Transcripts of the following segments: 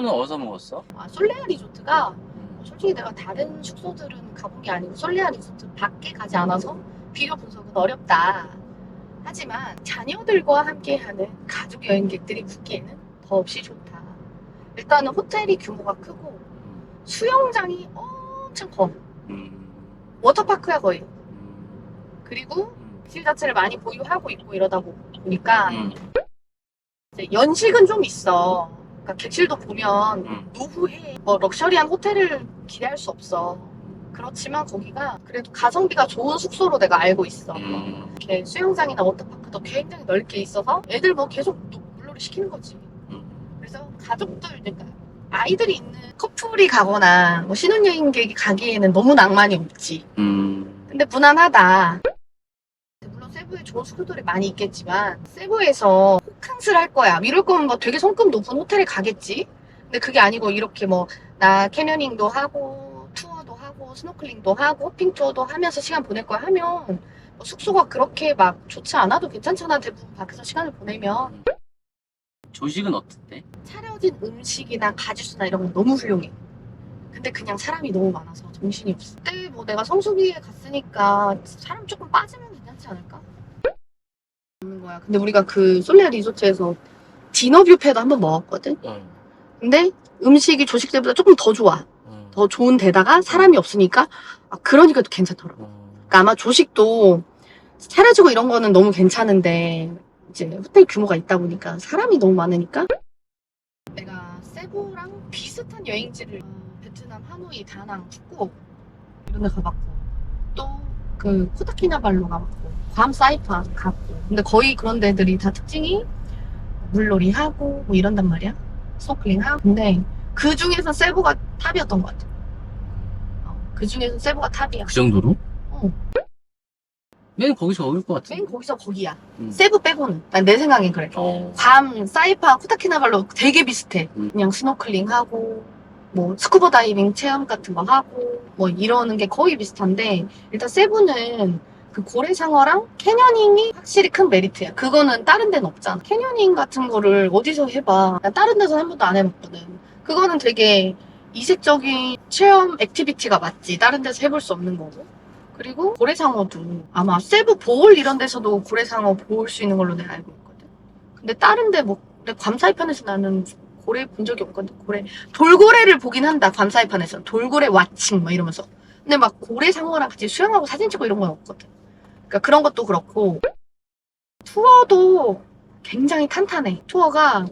숙소는 어디서 먹었어? 아, 솔레아 리조트가 음. 솔직히 내가 다른 숙소들은 가본 게 아니고 솔레아 리조트 밖에 가지 않아서 비교 분석은 어렵다. 하지만 자녀들과 함께하는 가족 여행객들이 묵기에는 더없이 좋다. 일단은 호텔이 규모가 크고 수영장이 엄청 커. 음. 워터파크야 거의. 음. 그리고 음. 길 자체를 많이 보유하고 있고 이러다 보니까 음. 연식은 좀 있어. 그러니까 객실도 보면 음. 노후에 뭐 럭셔리한 호텔을 기대할 수 없어. 그렇지만 거기가 그래도 가성비가 좋은 숙소로 내가 알고 있어. 음. 이렇게 수영장이나 워터파크도 굉장히 넓게 있어서 애들 뭐 계속 노- 물놀이 시키는 거지. 음. 그래서 가족들, 그러니까 아이들이 있는 커플이 가거나 뭐 신혼여행객이 가기에는 너무 낭만이 없지. 음. 근데 무난하다. 물론 세부에 좋은 숙소들이 많이 있겠지만 세부에서 호캉스를 할 거야. 이럴 거면 뭐 되게 성급 높은 호텔에 가겠지. 근데 그게 아니고 이렇게 뭐 나 캐녀닝도 하고 투어도 하고 스노클링도 하고 호핑 투어도 하면서 시간 보낼 거야 하면 뭐 숙소가 그렇게 막 좋지 않아도 괜찮잖아. 대부분 밖에서 시간을 보내면 조식은 어땠대? 차려진 음식이나 가지수나 이런 건 너무 훌륭해. 근데 그냥 사람이 너무 많아서 정신이 없어. 그때 뭐 내가 성수기에 갔으니까 사람 조금 빠지면 괜찮지 않을까? 없는 거야. 근데 우리가 그 솔레 리조트에서 디너 뷔페도 한번 먹었거든. 응. 근데 음식이 조식 때보다 조금 더 좋아. 응. 더 좋은 데다가 사람이 없으니까 아, 그러니까 또 괜찮더라고. 음. 그러니까 아마 조식도 차려지고 이런 거는 너무 괜찮은데 이제 호텔 규모가 있다 보니까 사람이 너무 많으니까 내가 세부랑 비슷한 여행지를 어, 베트남 하노이, 다낭, 푸꾸옥 이런 데 가봤고 또 그 코타키나발루 가봤고 괌 사이판 갔고 근데 거의 그런 데들이 다 특징이 물놀이 하고 뭐 이런단 말이야 스노클링 하고 근데 그 중에서 세부가 탑이었던 것 같아 어, 그 중에서 세부가 탑이야 그 정도로? 어. 맨 거기서 먹을 것 같아. 맨 거기서 거기야. 음. 세부 빼고는. 난 내 생각엔 그래. 어. 괌, 사이판, 코타키나발루 되게 비슷해. 음. 그냥 스노클링 하고, 뭐, 스쿠버 다이빙 체험 같은 거 하고, 뭐, 이러는 게 거의 비슷한데, 일단 세부는 그 고래상어랑 캐녀닝이 확실히 큰 메리트야. 그거는 다른 데는 없잖아. 캐녀닝 같은 거를 어디서 해봐. 난 다른 데서 한 번도 안 해봤거든. 그거는 되게 이색적인 체험 액티비티가 맞지. 다른 데서 해볼 수 없는 거고. 그리고 고래상어도 아마 세부 보홀 이런 데서도 고래상어 볼수 있는 걸로 내가 알고 있거든. 근데 다른 데 뭐, 근데 괌사이판에서 나는 고래 본 적이 없거든. 고래. 돌고래를 보긴 한다. 괌사이판에서. 돌고래 와칭 막 이러면서. 근데 막 고래 상어랑 같이 수영하고 사진 찍고 이런 건 없거든. 그러니까 그런 것도 그렇고 투어도 굉장히 탄탄해. 투어가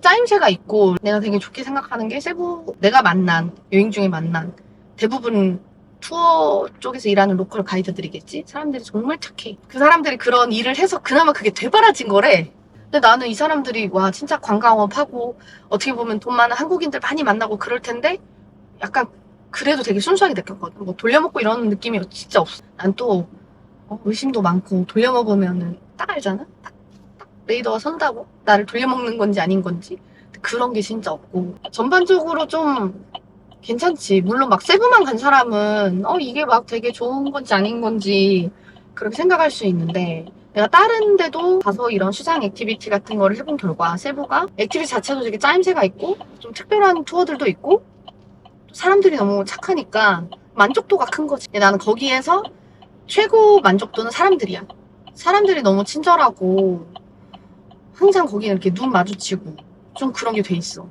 짜임새가 있고 내가 되게 좋게 생각하는 게 세부 내가 만난 여행 중에 만난 대부분 투어 쪽에서 일하는 로컬 가이드들이겠지? 사람들이 정말 착해. 그 사람들이 그런 일을 해서 그나마 그게 되바라진 거래. 근데 나는 이 사람들이 와 진짜 관광업 하고 어떻게 보면 돈 많은 한국인들 많이 만나고 그럴 텐데 약간 그래도 되게 순수하게 느꼈거든. 뭐 돌려먹고 이런 느낌이 진짜 없어. 난또 어, 의심도 많고 돌려먹으면은 딱 알잖아? 딱, 딱 레이더가 선다고? 나를 돌려먹는 건지 아닌 건지. 그런 게 진짜 없고. 전반적으로 좀 괜찮지. 물론 막 세부만 간 사람은 어 이게 막 되게 좋은 건지 아닌 건지 그렇게 생각할 수 있는데 내가 다른 데도 가서 이런 수상 액티비티 같은 거를 해본 결과 세부가 액티비티 자체도 되게 짜임새가 있고 좀 특별한 투어들도 있고 또 사람들이 너무 착하니까 만족도가 큰 거지. 나는 거기에서 최고 만족도는 사람들이야. 사람들이 너무 친절하고 항상 거기는 이렇게 눈 마주치고 좀 그런 게 돼 있어.